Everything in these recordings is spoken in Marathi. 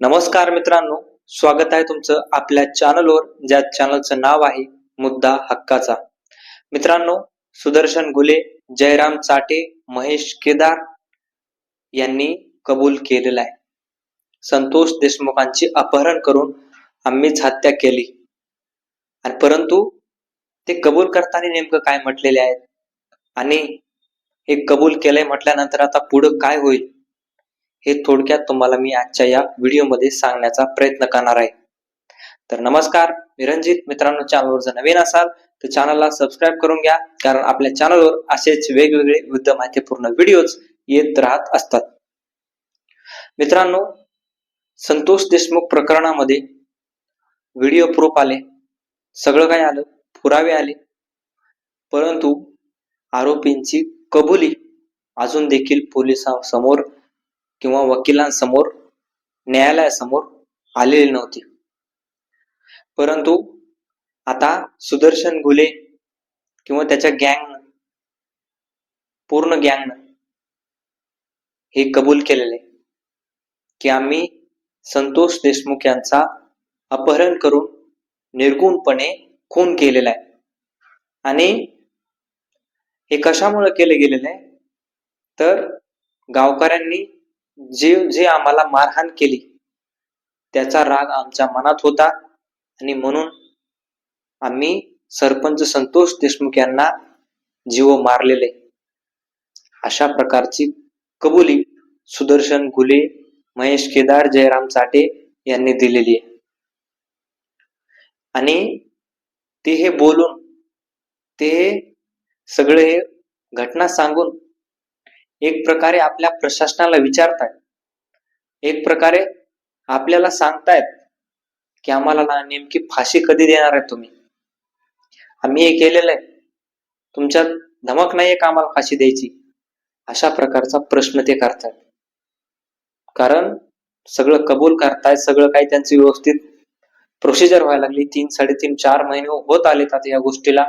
नमस्कार मित्रांनो स्वागत आहे तुमचं आपल्या चॅनलवर ज्या चॅनलचं नाव आहे मुद्दा हक्काचा. मित्रांनो सुदर्शन गुले जयराम चाटे महेश केदार यांनी कबूल केलेला आहे. संतोष देशमुखांची अपहरण करून आम्हीच हत्या केली. आणि परंतु ते कबूल करताना नेमकं काय म्हटलेले आहेत? आणि हे कबूल केलंय म्हटल्यानंतर आता पुढं काय होईल? हे थोडक्यात तुम्हाला मी आजच्या या व्हिडिओमध्ये सांगण्याचा प्रयत्न करणार आहे. तर नमस्कार मी रंजित मित्रांनो चॅनलवर जर नवीन असाल तर चॅनलला सबस्क्राईब करून घ्या कारण आपल्या चॅनलवर असेच वेगवेगळे विविध माहितीपूर्ण व्हिडिओज येत राहत असतात. मित्रांनो संतोष देशमुख प्रकरणामध्ये व्हिडिओ प्रूफ आले. सगळं काय आलं पुरावे आले. परंतु आरोपींची कबुली अजून देखील पोलिसांसमोर किंवा वकिलांसमोर न्यायालयासमोर आलेली नव्हती. परंतु आता सुदर्शन घुले किंवा त्याच्या गँग पूर्ण गँगनं हे कबूल केलेले की आम्ही संतोष देशमुख यांचा अपहरण करून निर्गुणपणे खून केलेला आहे. आणि हे कशामुळे केले गेलेले? आहे तर गावकऱ्यांनी जे जे आम्हाला मारहाण केली त्याचा राग आमच्या मनात होता. आणि म्हणून आम्ही सरपंच संतोष देशमुख यांना जीव मारलेले. अशा प्रकारची कबुली सुदर्शन घुले महेश केदार जयराम चाटे यांनी दिलेली आहे. आणि ते हे बोलून ते सगळे हे घटना सांगून एक प्रकारे आपल्या प्रशासनाला विचारतायत. एक प्रकारे आपल्याला सांगतायत की आम्हाला नेमकी फाशी कधी देणार आहे तुम्ही? आम्ही हे केलेलं आहे. तुमच्यात धमक नाहीये का आम्हाला फाशी द्यायची? अशा प्रकारचा प्रश्न ते करतायत. कारण सगळं कबूल करतायत सगळं काही त्यांचं व्यवस्थित प्रोसिजर व्हायला लागली. तीन साडेतीन चार महिने होत आलेत आता या गोष्टीला.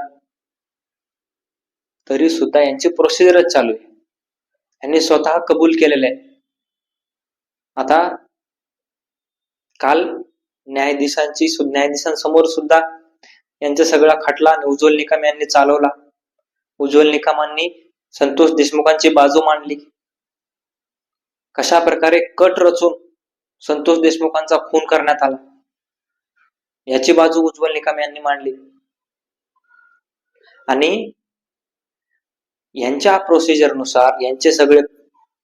तरी सुद्धा यांची प्रोसिजरच चालू आहे. यांनी स्वतः कबूल केलेलं आहे. आता काल न्यायाधीशांची न्यायाधीशांसमोर सुद्धा यांचा सगळा खटला आणि उज्ज्वल निकम यांनी चालवला. उज्ज्वल निकमांनी संतोष देशमुखांची बाजू मांडली. कशा प्रकारे कट रचून संतोष देशमुखांचा खून करण्यात आला याची बाजू उज्ज्वल निकम यांनी मांडली. आणि यांच्या प्रोसिजरनुसार यांचे सगळे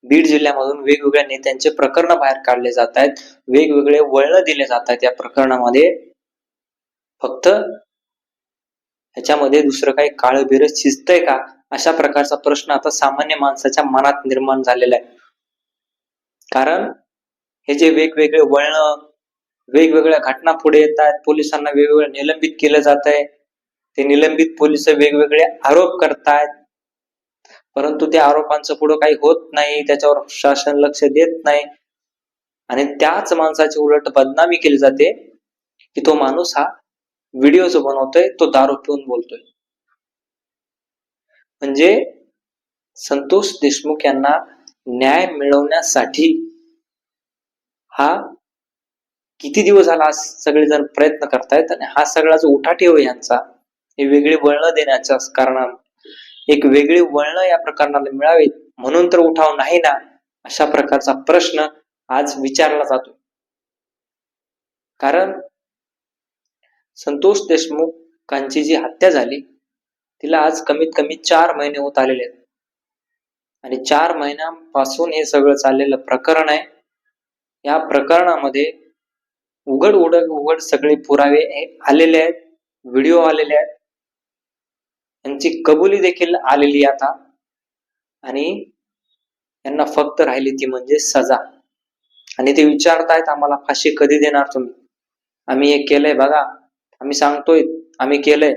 बीड जिल्ह्यामधून वेगवेगळ्या नेत्यांचे प्रकरण बाहेर काढले जात आहेत. वेगवेगळे वळण दिले जात आहेत या प्रकरणामध्ये. फक्त ह्याच्यामध्ये दुसरं काही काळ बिर शिजतंय का? अशा प्रकारचा प्रश्न आता सामान्य माणसाच्या मनात निर्माण झालेला आहे. कारण हे जे वेगवेगळे वळण वेगवेगळ्या घटना पुढे येत आहेत पोलिसांना वेगवेगळं निलंबित केलं जात आहे ते निलंबित पोलीस वेगवेगळे आरोप करतायत. परंतु त्या आरोपांचं पुढं काही होत नाही त्याच्यावर शासन लक्ष देत नाही. आणि त्याच माणसाची उलट बदनामी केली जाते की तो माणूस हा व्हिडिओ जो बनवतोय तो दारू पिऊन बोलतोय. म्हणजे संतोष देशमुख यांना न्याय मिळवण्यासाठी हा किती दिवस झाला आज सगळेजण प्रयत्न करतायत आणि हा सगळा जो उठाठेव आहे यांचा हे वेगळी वळण देण्याच्या कारणानं एक वेगळी वळण या प्रकरणाला मिळावीत. म्हणून तर उठाव नाही ना? अशा प्रकारचा प्रश्न आज विचारला जातो कारण संतोष देशमुखांची जी हत्या झाली तिला आज कमीत कमी चार महिने होत आलेले आहेत. आणि चार महिन्यांपासून हे सगळं चाललेलं प्रकरण आहे. या प्रकरणामध्ये उघड उघड उघड सगळे पुरावे आलेले आहेत. व्हिडिओ आलेले आहेत. यांची कबुली देखील आलेली आता. आणि यांना फक्त राहिली ती म्हणजे सजा. आणि ते विचारतायत आम्हाला फाशी कधी देणार तुम्ही? आम्ही हे केलंय बघा. आम्ही सांगतोय आम्ही केलंय.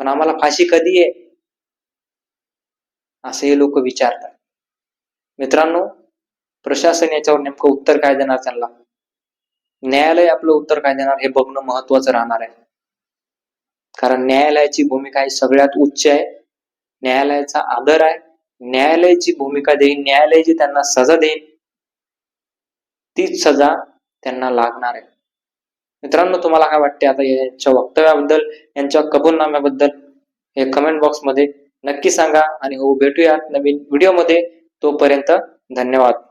पण आम्हाला फाशी कधी आहे? असे हे लोक विचारतात. मित्रांनो प्रशासन याच्यावर नेमकं उत्तर काय देणार त्यांना? न्यायालय आपलं उत्तर काय देणार हे बघणं महत्वाचं राहणार आहे. कारण न्यायालयाची भूमिका ही सगळ्यात उच्च आहे. न्यायालयाचा आदर आहे. न्यायालयाची भूमिका देईन न्यायालय जी त्यांना सजा देईन तीच सजा त्यांना लागणार आहे. मित्रांनो तुम्हाला काय वाटते आता यांच्या वक्तव्याबद्दल यांच्या कबूलनाम्याबद्दल हे कमेंट बॉक्समध्ये नक्की सांगा आणि हो भेटूयात नवीन व्हिडिओमध्ये तोपर्यंत धन्यवाद.